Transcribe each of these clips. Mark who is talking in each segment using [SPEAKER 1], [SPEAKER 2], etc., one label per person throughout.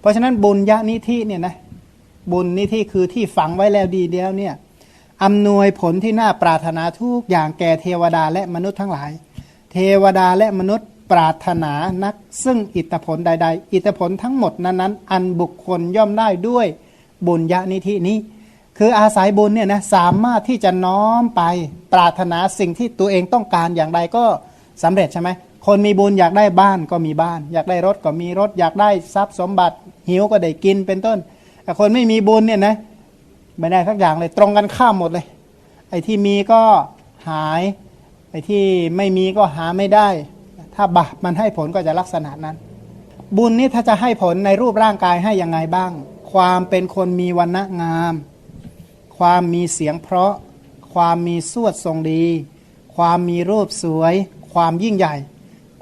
[SPEAKER 1] เพราะฉะนั้นบุญญานิธิเนี่ยนะบุญนิธิคือที่ฝังไว้แล้วดีแล้วเนี่ยอำนวยผลที่น่าปรารถนาทุกอย่างแก่เทวดาและมนุษย์ทั้งหลาย เทวดาและมนุษย์ปรารถนานัก ซึ่งอิทธผลใด ๆ อิทธผลทั้งหมดนั้นๆอันบุคคลย่อมได้ด้วยบุญญานิธินี้ คืออาศัยบุญเนี่ยนะสามารถที่จะน้อมไปปรารถนาสิ่งที่ตัวเองต้องการอย่างใดก็สำเร็จใช่ไหมคนมีบุญอยากได้บ้านก็มีบ้าน อยากได้รถก็มีรถ อยากได้ทรัพย์สมบัติ หิวก็ได้กินเป็นต้นแต่คนไม่มีบุญเนี่ยนะไม่ได้สักอย่างเลยตรงกันข้ามหมดเลย ไอ้ที่มีก็หายไอ้ที่ไม่มีก็หาไม่ได้ ถ้าบาปมันให้ผลก็จะลักษณะนั้น บุญนี่ถ้าจะให้ผลในรูปร่างกายให้ยังไงบ้าง ความเป็นคนมีวันณะงาม ความมีเสียงเพราะ ความมีสวดทรงดี ความมีรูปสวย ความยิ่งใหญ่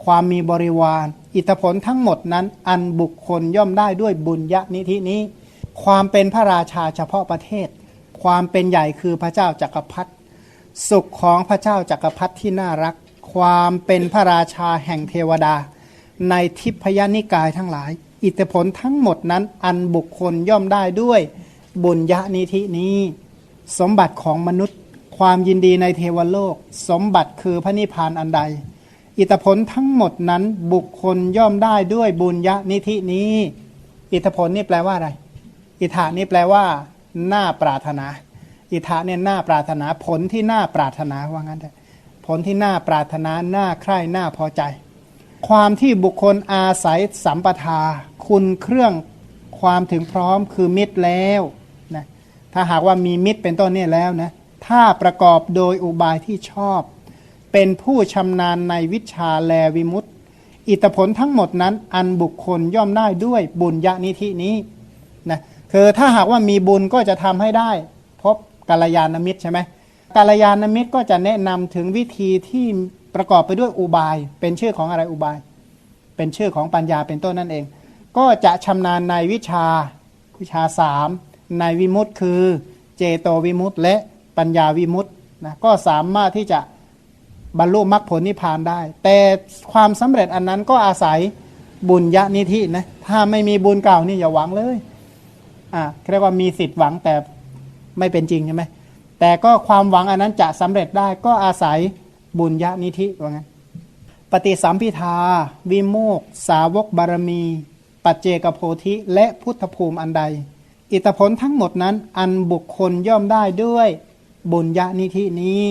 [SPEAKER 1] ความมีบริวาร อิทธผลทั้งหมดนั้นอันบุคคลย่อมได้ด้วยบุญยะนิธินี้ ความเป็นพระราชาเฉพาะประเทศ ความเป็นใหญ่คือพระเจ้าจักรพรรดิสุขของพระเจ้าจักรพรรดิที่น่ารัก ความเป็นพระราชาแห่งเทวดา ในทิพยนิกายทั้งหลาย อิทธิผลทั้งหมดนั้นอันบุคคลย่อมได้ด้วยบุญญานิธินี้ สมบัติของมนุษย์ ความยินดีในเทวโลก สมบัติคือพระนิพพานอันใด อิทธิผลทั้งหมดนั้นบุคคลย่อมได้ด้วยบุญญานิธินี้ อิทธิผลนี่แปลว่าอะไร อิทธานี่แปลว่าน่าปรารถนา อิทธาเนี่ยน่าปรารถนาผลที่น่าปรารถนาว่างั้นเถอะผลที่น่าปรารถนาน่าใคร่น่าพอใจ ความที่บุคคลอาศัยสัมปทา คุณเครื่องความถึงพร้อมคือมิตรแล้วนะถ้าหากว่ามีมิตรเป็นต้นเนี่ยแล้วนะถ้าประกอบโดยอุบายที่ชอบ เป็นผู้ชำนาญในวิชาแลวิมุตติ อิทธิผลทั้งหมดนั้น อันบุคคลย่อมได้ด้วยบุญญานิธินี้นะคือถ้าหากว่ามีบุญก็จะทำให้ได้ พบกัลยาณมิตรใช่ไหมกัลยาณมิตรก็จะแนะนำถึงวิธีที่ประกอบไปด้วยอุบาย เป็นชื่อของอะไรอุบาย เป็นชื่อของปัญญาเป็นต้นนั่นเอง ก็จะชำนาญในวิชาวิชาสามในวิมุตติคือ เจโตวิมุตติและปัญญาวิมุตตินะก็สามารถที่จะ บรรลุมรรคผลนิพพานได้ แต่ความสำเร็จอันนั้นก็อาศัยบุญญานิธินะถ้าไม่มีบุญเก่านี่อย่าหวังเลยอ่าเรียกว่ามีสิทธิ์หวังแต่ไม่เป็นจริงใช่ไหมแต่ก็ความหวังอันนั้นจะสำเร็จได้ก็อาศัยบุญญานิธิว่างั้นปฏิสัมพิทา วิโมก สาวกบารมี ปัจเจกโพธิ และพุทธภูมิอันใด อิทธิผลทั้งหมดนั้นอันบุคคลย่อมได้ด้วยบุญญานิธินี้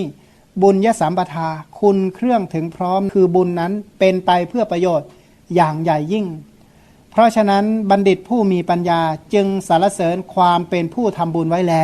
[SPEAKER 1] บุญยสัมปทา คุณเครื่องถึงพร้อมคือบุญนั้นเป็นไปเพื่อประโยชน์อย่างใหญ่ยิ่ง เพราะฉะนั้นบัณฑิตผู้มีปัญญาจึงสารเสริญความเป็นผู้ทำบุญไว้แล